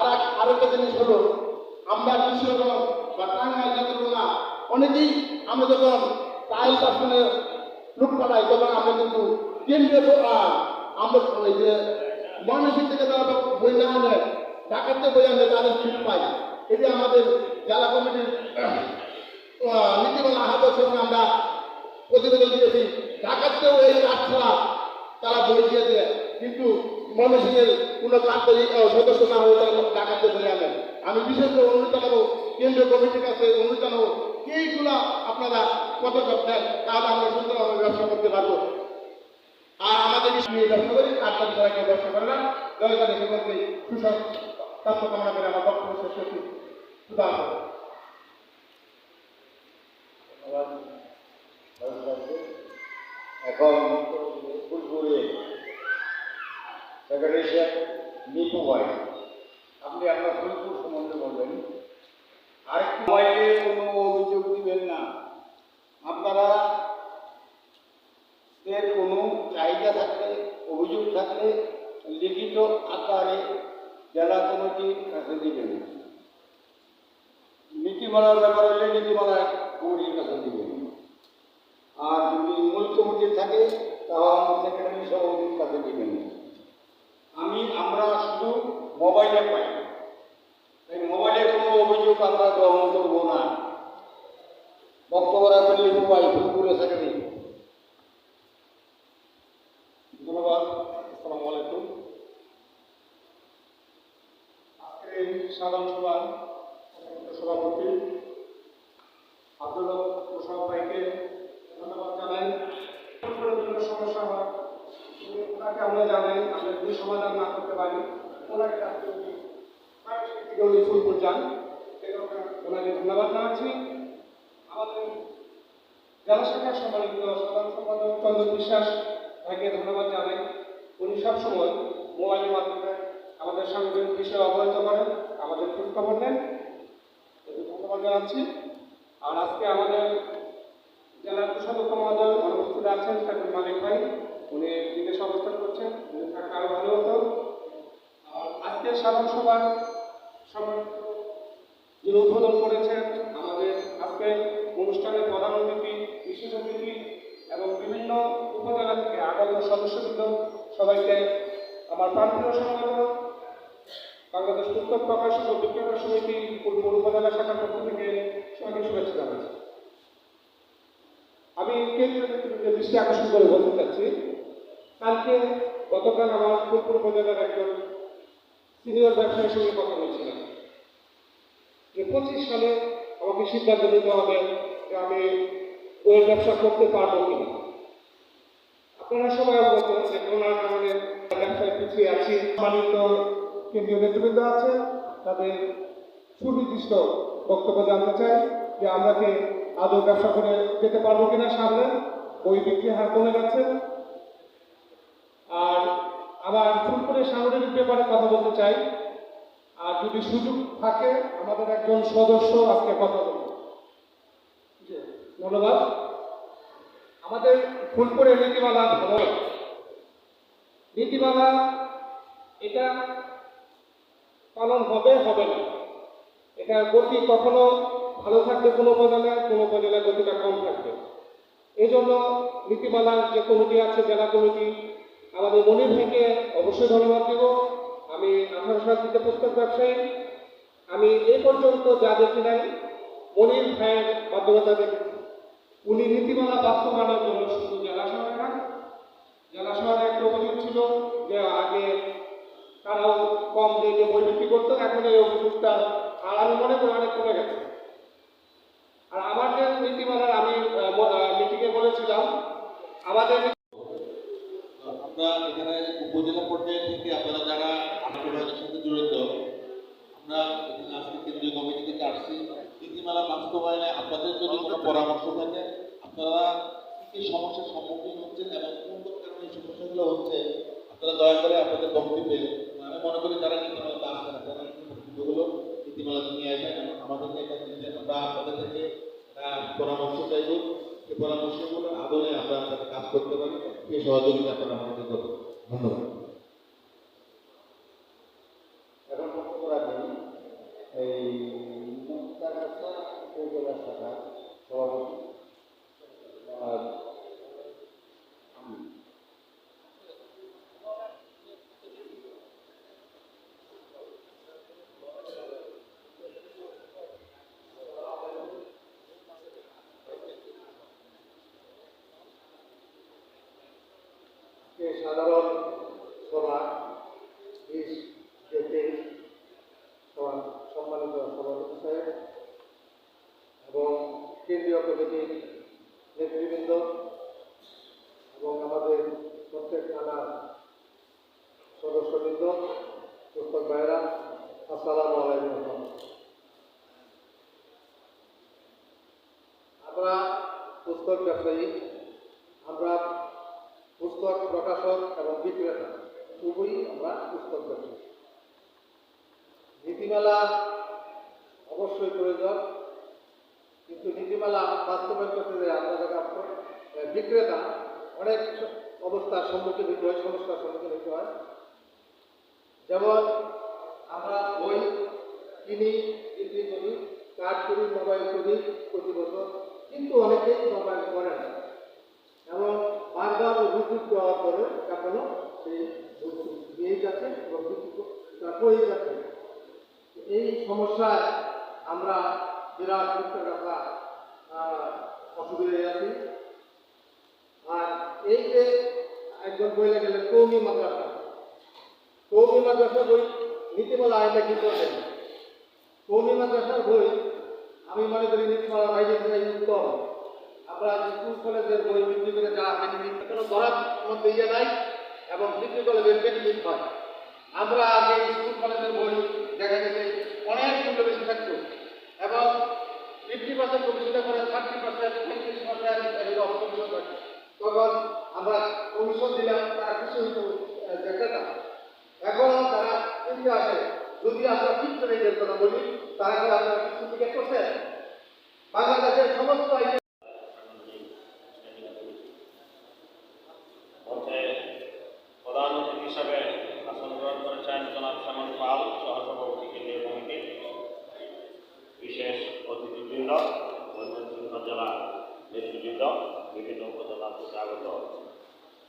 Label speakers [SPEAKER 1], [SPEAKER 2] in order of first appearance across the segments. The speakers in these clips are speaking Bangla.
[SPEAKER 1] আর আরেকটা জিনিস হলো, আমরা কৃষকগণ বা টাঙ্গাইল নেত্রকোনা অনেকেই আমরা যখন টাইল পার্সনে লুট পাঠাই তখন আমরা কিন্তু কেন্দ্রীয় আমরা ওই যে ময়মনসিং থেকে তারা বই না আনে ঢাকাতে বই আনে, তাদের ফিট পাই। এটি আমাদের জেলা কমিটির নীতিমালা আহ্বানের সঙ্গে আমরা প্রতিবেদন দিয়েছি। ঢাকাতেও এই কাজ তারা বই দিয়েছে। কিন্তু ময়মনসিংহের কোনো ক্লান্তরী সদস্য না হয়ে তারা ঢাকাতে বলে আনেন। আমি বিশেষ করে অনুরোধ জানাব, কেন্দ্রীয় কমিটির কাছে অনুরোধ জানাব, এইগুলা আপনারা পদক্ষেপ নেন, তাহলে আমরা সুন্দরভাবে ব্যবসা করতে পারব। আর আমাদের নিয়ে ব্যবসা করি আপনার দ্বারা কেউ ব্যবসা করে না। দয়া করে সেক্ষেত্রে সুসব স্বাস্থ্য কামনা করে আমার বক্তব্য শেষ করছি।
[SPEAKER 2] এখন ফুলপুরে সেক্রেটারিশিপ নিপু ভাই আপনি আপনার ফুলপুর সম্বন্ধে বলবেন। আরেকটু মোবাইলে কোনো অভিযোগ দিবেন না। আপনারা কোনো চাহিদা থাকলে, অভিযোগ থাকলে লিখিত আকারে জেলা কমিটির কাছে দিবেন। নীতিমালার ব্যাপার হলে নীতিমালা কমিটির কাছে দিবেন। আর যদি মূল কমিটি থাকে, তাহলে সেক্রেটারি সভাপতির কাছে দিবেন। আমি, আমরা শুধু মোবাইলে পাই। তাই মোবাইলে কোনো অভিযোগ আমরা গ্রহণ করব না। বক্তব্য রাখবেন লিখু পাই ফুলপুরে থাকে
[SPEAKER 1] ধন্যবাদ, আসসালামু আলাইকুম। আজকের সাধারণ সভার সভাপতি আব্দুল প্রসাদ ভাইকে ধন্যবাদ জানাই বিভিন্ন সমস্যা হয় ওনাকে আমরা জানাই আমরা যদি সমাধান না করতে পারি ওনাকে উনি ফুলপুর যান ওনাকে ধন্যবাদ জানাচ্ছি। আমাদের জেলা শাখার সম্মানিত সাধারণ সম্পাদক চন্দ্র বিশ্বাস ভাইকে ধন্যবাদ জানাই। উনি সবসময় মোবাইলের মাধ্যমে আমাদের সাংগঠনিক বিষয়ে অবহিত করেন, আমাদের খোঁজ খবর নেন ধন্যবাদ জানাচ্ছি। আর আজকে আমাদের জেলার কোষাধ্যক্ষ মহোদয় অনুপস্থিত আছেন তাদের মালিক ভাই। উনি বিদেশে অবস্থান করছেন উনি থাকা আরও ভালো হতো আর আজকের সাধারণ সভার যিনি উদ্বোধন করেছেন, আমাদের আজকে অনুষ্ঠানের প্রধান অতিথি, বিশেষ অতিথি এবং বিভিন্ন উপজেলা থেকে আগত সদস্যবৃন্দ সবাইকে আমার প্রান্তীয় সংগঠন বাংলাদেশ পুস্তক প্রকাশক ও বিক্রেতা সমিতি পূর্ব উপজেলা শাখার পক্ষ থেকে সবাইকে শুভেচ্ছা জানাচ্ছি। আমি কেন্দ্রীয় দৃষ্টি আকর্ষণ করে বলতে চাচ্ছি, কালকে গতকাল আমার ফুলপুর উপজেলার একজন সিনিয়র ব্যবসায়ীর সঙ্গে কথা বলছিলাম যে পঁচিশ সালে আমাকে সিদ্ধান্ত নিতে হবে যে আমি বইয়ের ব্যবসা করতে পারব কিনা। আপনারা সবাই অবগত যে করোনার কারণে ব্যবসায় পিছিয়ে আছি। সম্মানিত কেন্দ্রীয় নেতৃবৃন্দ আছে, তাদের সুনির্দিষ্ট বক্তব্য জানতে চাই যে আমরা কি আদৌ ব্যবসা করে যেতে পারব কিনা সামনে? বই বিক্রি হার কমে আর আবার ফুলপুরের সাংগঠনিক ব্যাপারে কথা বলতে চাই। আর যদি সুযোগ থাকে, আমাদের একজন সদস্য আজকে কথা বলবে। ধন্যবাদ। আমাদের ফুলপুরের নীতিমালা ভালো নীতিমালা এটা পালন হবে হবে না। এটা গতি কখনো ভালো থাকবে কোনো উপজেলায় কোনো উপজেলায় গতিটা কম থাকবে। এই জন্য নীতিমালার যে কমিটি আছে, জেলা কমিটি আমাদের মনির ভাইকে অবশ্যই ধন্যবাদ দেব। আমি আঠারো সাল থেকে পুস্তক ব্যবসায়ী। আমি এ পর্যন্ত যা দেখি নাই, মনির ভাইয়ের বাধ্যতা দেখেছি। উনি নীতিমালা বাস্তবায়নের জন্য শুধু জেলা শহরে না, জেলা শহরে একটা অভিযোগ ছিল যে আগে তারাও কম রেটে বই বিক্রি করতো এখন এই অভিযোগটা আর আমি মনে করি অনেক কমে গেছে আর আমার যে নীতিমালার আমি মিটিংয়ে বলেছিলাম আমাদের
[SPEAKER 3] আমরা এখানে উপজেলা পর্যায়ে থেকে আপনারা যারা আন্দোলনের সাথে জড়িত আমরা এখানে আজকে কেন্দ্রীয় কমিটি থেকে আসছি নীতিমালা বাস্তবায়নে আপনাদের যদি কোনো পরামর্শ থাকে আপনারা কি কি সমস্যার সম্মুখীন হচ্ছেন এবং কোন কোন কারণে এই সমস্যাগুলো হচ্ছে আপনারা দয়া করে আপনাদের বক্তব্যে আমি মনে করি যারা নীতিমালাতে আসছেন না তারা বক্তব্যগুলো নীতিমালাতে নিয়ে আসেন এবং আমাদেরকে একটা জিনিস আমরা আপনাদের থেকে পরামর্শ চাইব। সেই পরামর্শগুলো আদরে আমরা আপনাদের কাজ করতে পারি সেই সহযোগিতা আপনারা আমাদের করবেন। ধন্যবাদ।
[SPEAKER 4] এখন বক্তব্য রাখেন। এই উপজেলা শাখা সভাপতি আর সাধারণ সভা বিশ এপ্রিল সভা সম্মানিত সভাপতি সাহেব এবং কেন্দ্রীয় কমিটির নেতৃবৃন্দ এবং আমাদের প্রত্যেক থানার সদস্যবৃন্দ পুস্তক ভাইরা আসসালামু আলাইকুম। আমরা পুস্তক ব্যবসায়ী, আমরা পুস্তক প্রকাশক এবং বিক্রেতা উভয়ই আমরা পুস্তক ব্যবসায়ী। নীতিমালা অবশ্যই প্রয়োজন। কিন্তু নীতিমালা বাস্তবায়ন করতে গেলে আপনাদের কাছে বিক্রেতা, অনেক অবস্থার সম্মুখীন হতে হয়, সমস্যার সম্মুখীন হতে হয়। যেমন আমরা বই কিনি, বিক্রি করি কার্ড করি, মোবাইল করি প্রতি বছর, কিন্তু অনেকেই মোবাইল করে না। এবং বারবার রুজু দেওয়ার পরে এখনও সেই নিয়েই যাচ্ছে এবং হয়ে যাচ্ছে এই সমস্যায় আমরা বিরাট কথা আহ, অসুবিধায় আছি আর এই যে একজন বইলে গেলেন কৌমি মাদ্রাসা। কৌমি মাদ্রাসা বই নীতিমালা আইনটা কি করবেন কৌমি মাদ্রাসার বই আমি মনে করি নীতিমালা বাইরে উত্তম আমরা স্কুল কলেজের বই বিক্রি করে যা বেনিফিট কোনো ধরার মধ্যে ইয়ে নাই এবং বিক্রি করলে বেনিফিট হয় আমরা আগে স্কুল কলেজের বই দেখা গেছে অনেক মূল্য বেশি থাকতো এবং ফিফটি পার্সেন্ট কমিশনে করে থার্টি পার্সেন্ট তখন আমরা কমিশন দিলাম, তারা কিছু দেখে না। এখন তারা কিনতে আসে। যদি আমরা ফিক্সড রেটের কথা বলি তাহলে আমরা কিছু টিকিট করছে বাংলাদেশের সমস্ত
[SPEAKER 5] বিশেষ অতিথিবৃন্দ ময়মনসিংহ জেলা নেতৃবৃন্দ, বিভিন্ন উপজেলা আগত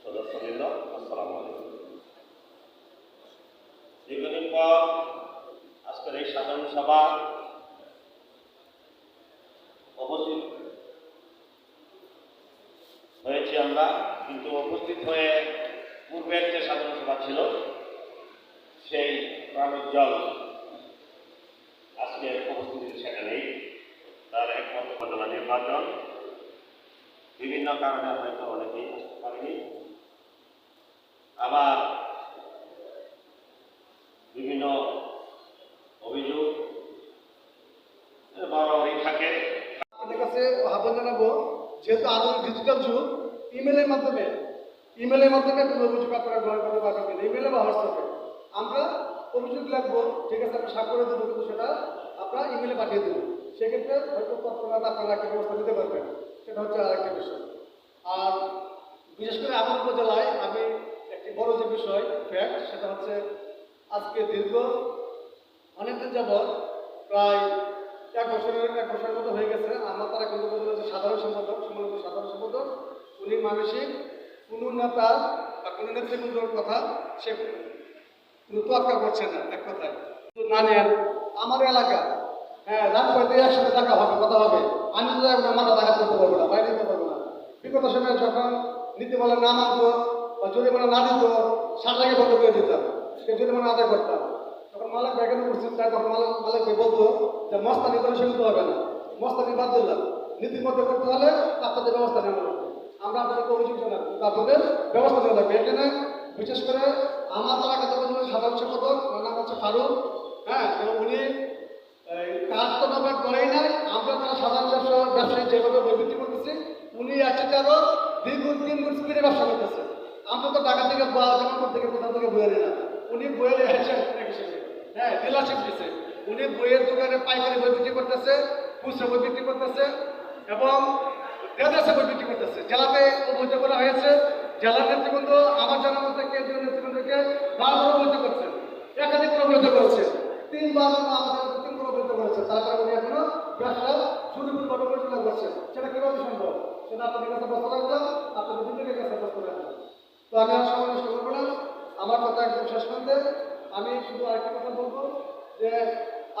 [SPEAKER 5] সদস্যবৃন্দ, আসসালামু দীর্ঘদিন পর আজকের এই সাধারণ সভা উপস্থিত হয়েছি আমরা, কিন্তু উপস্থিত হয়ে পূর্বের যে সাধারণ সভা ছিল, সেই প্রাণোজ্জ্বল আজকে উপস্থিতি সেটা নেই তার ঘটনা নির্বাচন বিভিন্ন কারণে হয়তো অনেকেই আসতে পারেনি। আবার বিভিন্ন অভিযোগ থাকে।
[SPEAKER 6] যেহেতু ডিজিটাল যুগ, ইমেলের মাধ্যমে মাধ্যমে বা হোয়াটসঅ্যাপে। আমরা অভিযোগ লাগবো ঠিক আছে, আমরা স্বাক্ষরে দেবো, কিন্তু সেটা আপনারা ইমেলে পাঠিয়ে দেবো সেক্ষেত্রে হয়তো তৎক্ষণাৎ আপনারা একটা ব্যবস্থা নিতে পারবেন। সেটা হচ্ছে আরেকটা বিষয়। আর বিশেষ করে আমার উপজেলায় আমি একটি বড় যে বিষয় ফ্যাক্ট সেটা হচ্ছে আজকে দীর্ঘ অনেকদিন যাবৎ প্রায় এক বছরের এক বছরের মতো হয়ে গেছে। আমার তারা কিন্তু যে সাধারণ সম্পাদক, সম্মানিত সাধারণ সম্পাদক, উনি মানসিক কোনো নেতা বা কোনো নেতৃবৃন্দর কথা সে তোয়াক্কা করছে না, এক কথায়। না নেন, আমার এলাকা হ্যাঁ রাত একসাথে দেখা হবে, কথা হবে। আমি তো একবার মাথা দেখা করতে পারব না, বাইরে দিতে পারব না। বিগত সময়ে যখন নীতিমালা না মানতো বা জরিমানা না দিত সাতটাকে বন্ধ করে দিতাম। সে জরিমানা আদায় করতাম। তখন মালিক ব্যাগের উপস্থিত মালিক বলতো মস্তানি করে সীমিত হবে না। মস্তানি বাদ দিলাম। নীতির মধ্যে করতে হলে আপনাদের ব্যবস্থা নেওয়া লাগবে। আমরা আপনাদেরকে অভিযোগ জানাব। আপনাদের ব্যবস্থা নেওয়া লাগবে। বিশেষ করে আমার এলাকাতে সাধারণ সম্পাদক নাম হচ্ছে ফারুক হ্যাঁ তো উনি এই, তো নবাদ করেই নাই আমরা তারা সাধারণ ব্যবসা ব্যবসায়ী যেভাবে বিক্রি করতেছি উনি আছে আরও দ্বিগুণ তিন গুণ স্পিডে ব্যবসা করতেছে। আমরা তো টাকা থেকে বা জমা থেকে কোথাও থেকে বইয়ে না উনি বইয়ের হ্যাঁ ডিলারশিপ দিচ্ছে উনি বইয়ের দোকানে পাইকারি বই বিক্রি করতেছে খুচরা বই বিক্রি করতেছে এবং দেশে বই বিক্রি করতেছে। জেলাতে অবৈধ করা হয়েছে। জেলার নেতৃবৃন্দ আমার জানার মধ্যে কেন্দ্রীয় নেতৃবৃন্দকে বারবার অবৈধ করছেন একাধিক অবৈধ করেছে। তিনবার আমাদের তিনবার অবৈধ করেছে তারপরে উনি এখনও ব্যবসা সুদূরভাবে পরিচালনা করছেন সেটা কীভাবে সম্ভব? সেটা আপনাদের কাছে বস্তা রাখলাম আপনাদের দুজনের কাছে বস্তা রাখলাম তো আমি আর সময় নষ্ট করব না। আমার কথা একদম শেষ করতে আমি শুধু আরেকটা কথা বলব যে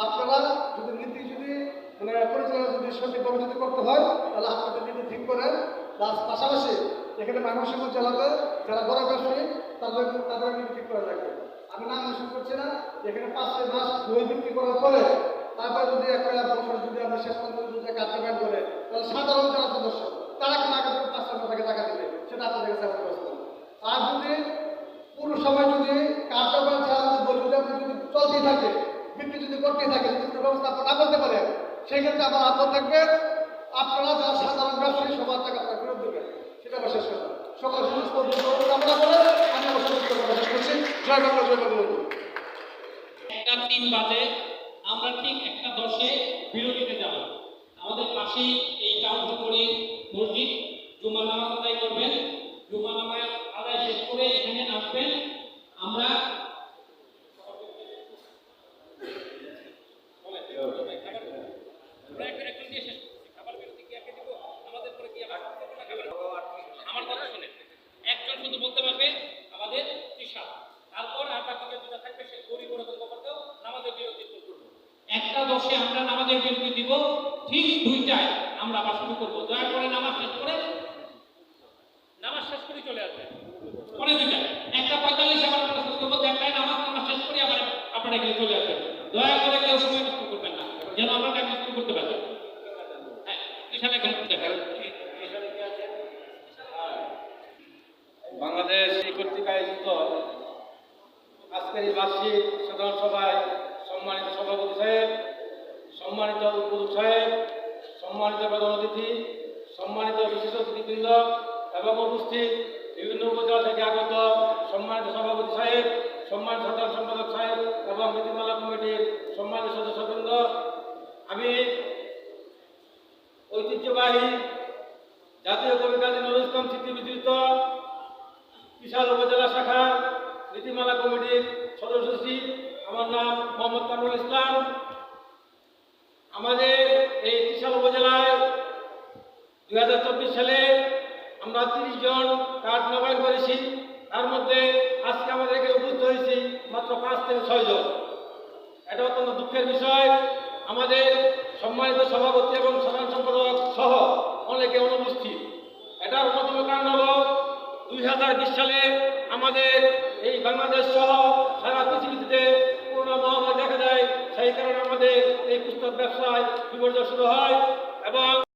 [SPEAKER 6] আপনারা যদি নীতি যদি মানে পরিচালনা যদি সঠিকভাবে যদি করতে হয়, তাহলে আপনাদের নীতি ঠিক করেন। তার পাশাপাশি এখানে ময়মনসিংহ জেলাতে যারা বড় ব্যবসায়ী, তাদের তাদের নীতি ঠিক করা লাগবে। আমি নাম মেনশন করছি না। এখানে পাঁচ ছয় মাস বই বিক্রি করার পরে তারপরে যদি একটা বছর যদি আমরা শেষ পর্যন্ত যদি কার্যক্রম করে, তাহলে সাধারণ যারা সদস্য তারা কেন আগে পাঁচ মাস টাকা দেবে? সেটা আপনাদের কাছে আমার প্রশ্ন। আর যদি পুরো সময় যদি কার্যক্রম ছাড়া যদি বই যদি আপনি যদি চলতেই থাকে, বিক্রি যদি করতেই থাকে, যদি কোনো ব্যবস্থা না করতে পারেন সেই ক্ষেত্রে আমার আগ্রহ থাকবে, আপনারা যারা সাধারণ ব্যবসায়ী, সবার টাকা আপনার ফেরত দেবেন। সেটা আমার শেষ কথা। সকল সুস্থ কামনা করে আমি আমার করছি। জয় বাংলা জয় বাংলা।
[SPEAKER 7] তিন বাজে আমরা ঠিক একটা দশে বিরতিতে যাব। আমাদের পাশেই এই টাউন করে মসজিদ। জুমা নামাজ আদায় করবেন। জুমা নামাজ আদায় শেষ করে এখানে আসবেন। আমরা শুনে একজন শুধু বলতে আমাদের তারপর আর যেটা থাকবে, সে গরিব বিরতি করব। একটা দশে আমরা নামাজের বিরতি দিব, ঠিক দুইটায় আমরা আবার শুরু করব। দয়া করে নামাজ শেষ করে নামাজ শেষ করে চলে আসবে। পরে দুইটা, একটা পঁয়তাল্লিশ, আবার আমরা শেষ করব একটাই নামাজ নামাজ শেষ করে আবার আপনারা এখানে চলে আসবেন। দয়া করে কেউ সময় নষ্ট করবেন না, যেন আমরা টাইম নষ্ট করতে পারি। হ্যাঁ এখানে এখন দেখেন
[SPEAKER 8] বাংলাদেশ এই কর্তৃক আয়োজিত আজকের এই বার্ষিক সাধারণ সভায় সম্মানিত সভাপতি সাহেব সম্মানিত উদ্বোধক সাহেব সম্মানিত প্রধান অতিথি সম্মানিত বিশেষ অতিথিবৃন্দ এবং উপস্থিত বিভিন্ন উপজেলা থেকে আগত সম্মানিত সভাপতি সাহেব, সম্মানিত সাধারণ সম্পাদক সাহেব এবং নীতিমালা কমিটির সম্মানিত সদস্যবৃন্দ। আমি ঐতিহ্যবাহী জাতীয় কবি কাজী নজরুল স্মৃতি বিধৃত বিশাল উপজেলা শাখা নীতিমালা কমিটির সদস্য আমার নাম মোহাম্মদ কামরুল ইসলাম। আমাদের এই বিশাল উপজেলায় দুই হাজার চব্বিশ সালে আমরা তিরিশ জন কার্ড নবায়ন করেছি। তার মধ্যে আজকে আমাদের এখানে উপস্থিত হয়েছি মাত্র পাঁচ থেকে ছয় জন। এটা অত্যন্ত দুঃখের বিষয়। আমাদের সম্মানিত সভাপতি এবং সাধারণ সম্পাদক সহ অনেকে অনুপস্থিত। এটার অন্যতম কারণ হল দুই হাজার বিশ সালে আমাদের এই বাংলাদেশ সহ সারা পৃথিবীতে করোনা মহামারী দেখা সেই কারণে আমাদের এই পুস্তক ব্যবসায় বিপর্যয় শুরু হয় এবং